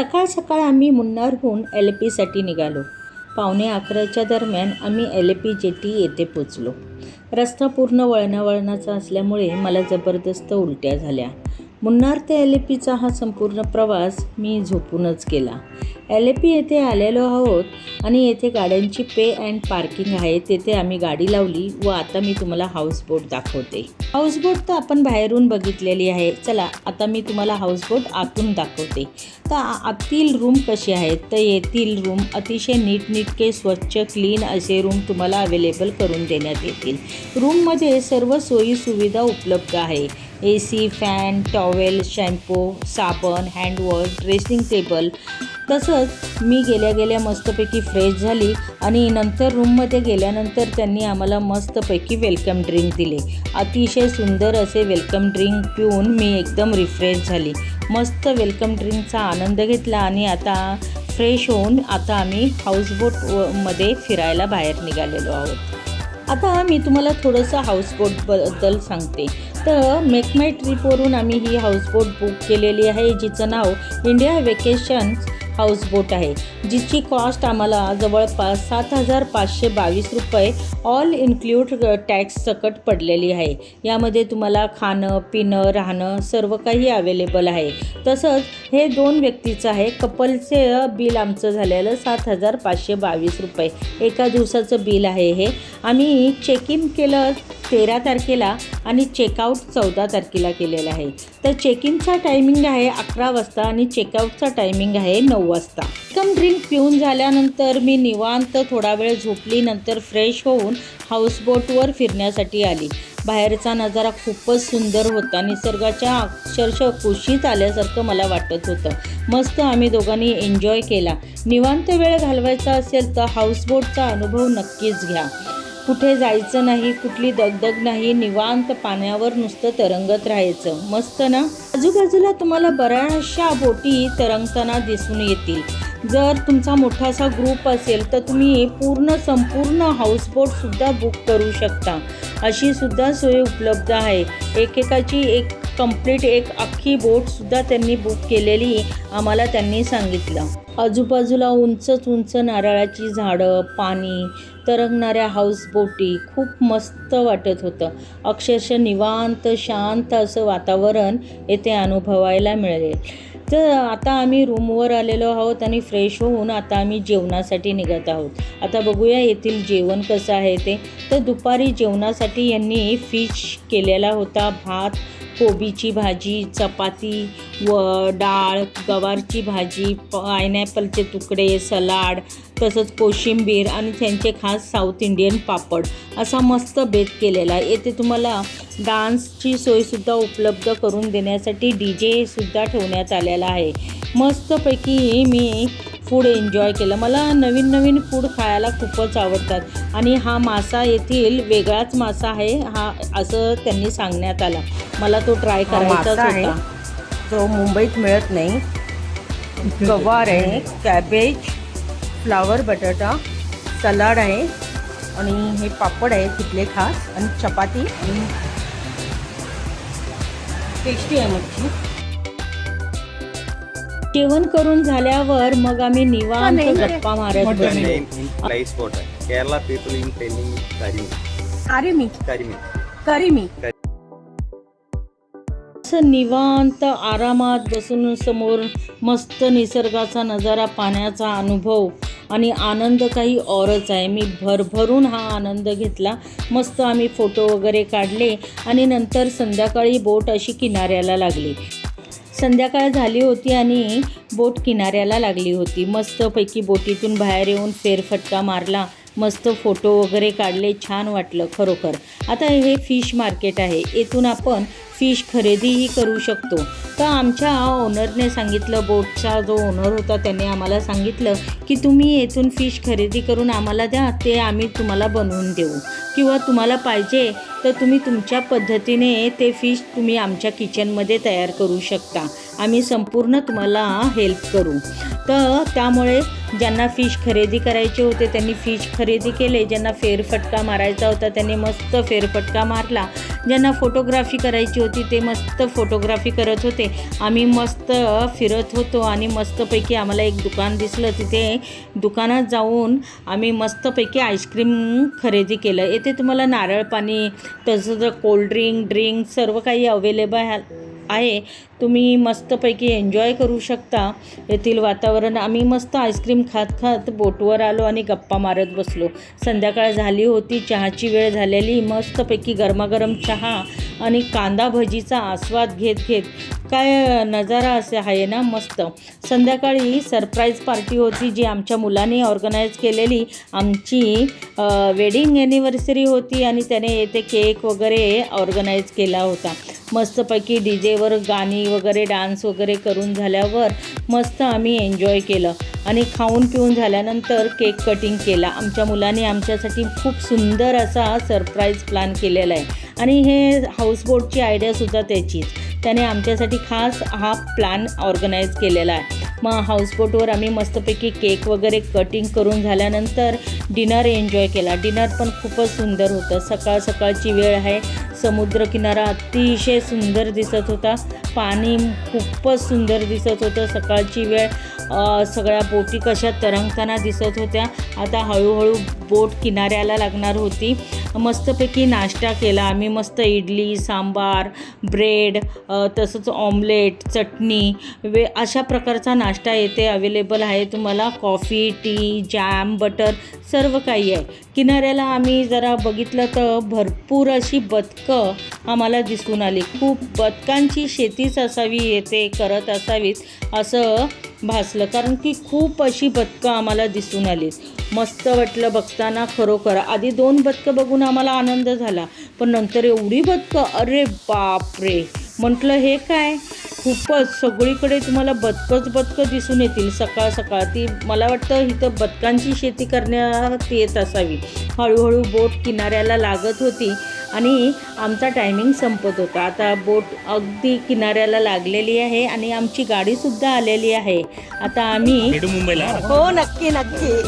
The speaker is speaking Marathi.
सकाळ सकाळ आम्ही मुन्नारहून एल पीसाठी निघालो. पावणे अकराच्या दरम्यान आम्ही एल पी जेटी येथे पोचलो. रस्ता पूर्ण वळणावळणाचा असल्यामुळे मला जबरदस्त उलट्या झाल्या. मुन्नार ते एल पीचा हा संपूर्ण प्रवास मी झोपूनच केला एल पी येथे आलेलो आहोत आणि येथे गाड्यांची पे अँड पार्किंग आहे. तेथे आम्ही गाडी लावली व आता मी तुम्हाला हाऊसबोट दाखवते. हाऊसबोट तर आपण बाहेरून बघितलेली आहे. चला आता मी तुम्हाला हाऊसबोट आतून दाखवते. तर आतील रूम कसे आहेत? तर येथील रूम अतिशय नीटनीटके स्वच्छ क्लीन असे रूम तुम्हाला अवेलेबल करून देण्यात येतील. रूममध्ये सर्व सोयीसुविधा उपलब्ध आहे. A C fan towel shampoo साबण हँडवॉश ड्रेसिंग टेबल तसंच मी गेल्या गेल्या मस्तपैकी फ्रेश झाली आणि नंतर रूममध्ये गेल्यानंतर त्यांनी आम्हाला मस्तपैकी वेलकम ड्रिंक दिले. अतिशय सुंदर असे वेलकम ड्रिंक पिऊन मी एकदम रिफ्रेश झाली. मस्त वेलकम ड्रिंकचा आनंद घेतला आणि आता फ्रेश होऊन आता आम्ही हाऊसबोट व- मध्ये फिरायला बाहेर निघालेलो आहोत. आता मी तुम्हाला थोडंसं हाऊसबोटबद्दल सांगते. तर मेक माय ट्रिपवरून आम्ही ही हाऊसबोट बुक केलेली आहे जिचं नाव इंडिया वेकेशन्स हाऊसबोट आहे जिची कॉस्ट आम्हाला जवळपास सात हजार पाचशे बावीस रुपये ऑल इन्क्ल्यूड टॅक्स सकट पडलेली आहे. यामध्ये तुम्हाला खाणं पिणं राहणं सर्व काही अवेलेबल आहे. तसंच हे दोन व्यक्तीचं आहे. कपलचे बिल आमचं झालेलं सात हजार पाचशे बावीस रुपये. एका दिवसाचं बिल आहे हे. आम्ही चेक इन केलं तेरा तारखेला आणि चेकआउट चौदा तारखेला केलेलं आहे. तर चेक इनचा टायमिंग आहे अकरा वाजता आणि चेकआउटचा टायमिंग आहे नऊ वाजता. कम ड्रिंक पिऊन झाल्यानंतर मी निवांत थोडा वेळ झोपली नंतर फ्रेश होऊन हाऊसबोटवर फिरण्यासाठी आली. बाहेरचा नजारा खूपच सुंदर होता. निसर्गाच्या अक्षरशः कुशीत आल्यासारखं मला वाटत होतं. मस्त आम्ही दोघांनी एन्जॉय केला. निवांत वेळ घालवायचा असेल तर हाऊसबोटचा अनुभव नक्कीच घ्या. कुठे जायचं नाही कुठली दगदग नाही निवांत पाण्यावर नुसतं तरंगत राहायचं. मस्त ना? आजूबाजूला तुम्हाला बऱ्याचशा बोटी तरंगताना दिसून येतील. जर तुमचा मोठासा ग्रुप असेल तर तुम्ही पूर्ण संपूर्ण हाऊसबोटसुद्धा बुक करू शकता. अशी सुद्धा सोय उपलब्ध आहे. एकेकाची एक कंप्लीट एक अख्खी बोटसुद्धा त्यांनी बुक केलेली आम्हाला त्यांनी सांगितलं. आजूबाजूला उंचच उंच नारळाची झाडं पाणी तरंगणाऱ्या हाऊसबोटी खूप मस्त वाटत होतं. अक्षरशः निवांत शांत असं वातावरण येथे अनुभवायला मिळेल. तर आता आम्ही रूमवर आलेलो आहोत आणि फ्रेश होऊन आता आम्ही जेवणासाठी निघत आहोत. आता बघूया येथील जेवण कसं आहे ते. तर दुपारी जेवणासाठी यांनी फिश केलेला होता. भात कोबीची भाजी चपाती व डाळ गवारची भाजी पायनॅपलचे तुकडे सलाड तसंच कोशिंबीर आणि त्यांचे खास साऊथ इंडियन पापड असा मस्त बेत केलेला. आहे येथे तुम्हाला डान्सची सोयसुद्धा उपलब्ध करून देण्यासाठी डी जेसुद्धा ठेवण्यात आलेला आहे. मस्तपैकी मी फूड एन्जॉय केलं. मला नवीन नवीन फूड खायला खूपच आवडतात. आणि हा मासा येथील वेगळाच मासा आहे हा असं त्यांनी सांगण्यात आला. मला तो ट्राय करायचाच. होता. जो मुंबईत मिळत नाही. गवार आहे कॅबेज फ्लावर बटाटा सलाड आहे. आणि हे पापड आहे तिथले खास. आणि चपाती. आणि टेस्टी आहे मच्छी. जेवण करून झाल्यावर मग आम्ही निवांत. गप्पा मारत बसलो. कारिमी. Karimi. करिमी. असं निवांत आरामात बसून समोर मस्त निसर्गाचा नजारा पाण्याचा अनुभव आणि आनंद काही औरच आहे. मी भरभरून हा आनंद घेतला. मस्त आम्ही फोटो वगैरे काढले आणि नंतर संध्याकाळी बोट अशी किनाऱ्याला लागली. संध्याकाळ झाली होती आणि बोट किनाऱ्याला लागली होती. मस्तपैकी बोटीतून बाहेर येऊन फेरफटका मारला. मस्त फोटो वगैरे काढले. छान वाटलं खरोखर. आता हे फिश मार्केट आहे. येथून आपण फिश खरेदीही करू शकतो. तर आमच्या ओनरने सांगितलं बोटचा जो ओनर होता त्याने आम्हाला सांगितलं की तुम्ही येथून फिश खरेदी करून आम्हाला द्या ते आम्ही तुम्हाला बनवून देऊ. किंवा तुम्हाला पाहिजे तर तुम्ही तुमच्या पद्धतीने ते फिश तुम्ही आमच्या किचनमध्ये तयार करू शकता. आम्ही संपूर्ण तुम्हाला हेल्प करू. तर त्यामुळे ज्यांना फिश खरेदी करायचे होते त्यांनी फिश खरेदी केले. ज्यांना फेरफटका मारायचा होता त्यांनी मस्त फेरफटका मारला. ज्यांना फोटोग्राफी करायची होती ते मस्त फोटोग्राफी करत होते. आम्ही मस्त फिरत होतो आणि मस्तपैकी आम्हाला एक दुकान दिसलं. तिथे दुकानात जाऊन आम्ही मस्तपैकी आईस्क्रीम खरेदी केलं. येथे तुम्हाला नारळ पाणी तसंच कोल्ड्रिंक ड्रिंक सर्व काही अवेलेबल आहे. तुम्ही मस्तपैकी एन्जॉय करू शकता. येथील वातावरण आम्ही मस्त आईस्क्रीम खात खात बोटवर आलो आणि गप्पा मारत बसलो. संध्याकाळ झाली होती चहाची वेळ झालेली मस्तपैकी गरमागरम चहा आणि कांदा भजीचा आस्वाद घेत घेत. काय नजारा असे आहे ना मस्त. संध्याकाळी सरप्राईज पार्टी होती जी आमच्या मुलांनी ऑर्गनाईज केलेली. आमची वेडिंग ॲनिव्हर्सरी होती आणि त्याने येथे केक वगैरे ऑर्गनाईज केला होता. मस्तपैकी डी जेवर गाणी वगैरे डान्स वगैरे करून झाल्यावर मस्त आम्ही एन्जॉय केलं. आणि खाऊन पिऊन झाल्यानंतर केक कटिंग केला. आमच्या मुलाने आमच्यासाठी खूप सुंदर असा सरप्राईज प्लॅन केलेला आहे. आणि हे हाऊसबोटची आयडियासुद्धा त्याचीच. त्याने आमच्यासाठी खास हा प्लॅन ऑर्गनाईज केलेला आहे. मग हाऊसबोटवर आम्ही मस्तपैकी केक वगैरे कटिंग करून झाल्यानंतर डिनर एन्जॉय केला. डिनर पण खूपच सुंदर होतं. सकाळ सकाळची वेळ आहे. समुद्रकिनारा अतिशय सुंदर दिसत होता. पाणी खूपच सुंदर दिसत होतं. सकाळची वेळ सगळ्या बोटी कशा तरंगताना दिसत होत्या. आता हळूहळू बोट किनाऱ्याला लागणार होती. मस्तपैकी नाश्ता केला आम्ही. मस्त इडली सांबार ब्रेड तसंच ऑमलेट चटणी वे अशा प्रकारचा नाश्ता येथे अवेलेबल आहे. तुम्हाला कॉफी टी जॅम बटर सर्व काही आहे. किनाऱ्याला आम्ही जरा बघितलं तर भरपूर अशी बदकं आम्हाला दिसून आली. खूप बदकांची शेतीच असावी येथे करत असावीत असं भासलं. कारण की खूप अशी बदकं आम्हाला दिसून आली. मस्त वाटलं बघताना खरोखर. आधी दोन बदकं बघून आम्हाला आनंद झाला पण नंतर एवढी बदकं अरे बापरे! म्हटलं हे काय? खूपच. सगळीकडे तुम्हाला बदकंच बदकं दिसून येतील. सकाळ सकाळ. ती मला वाटतं इथं बदकांची शेती करण्यात येत असावी. हळूहळू बोट किनाऱ्याला लागत होती. आणि आमचा टायमिंग संपत होता. आता बोट अगदी किनाऱ्याला लागलेली आहे आणि आमची गाडीसुद्धा आलेली आहे. आता आम्ही मुंबईला? हो नक्की नक्की.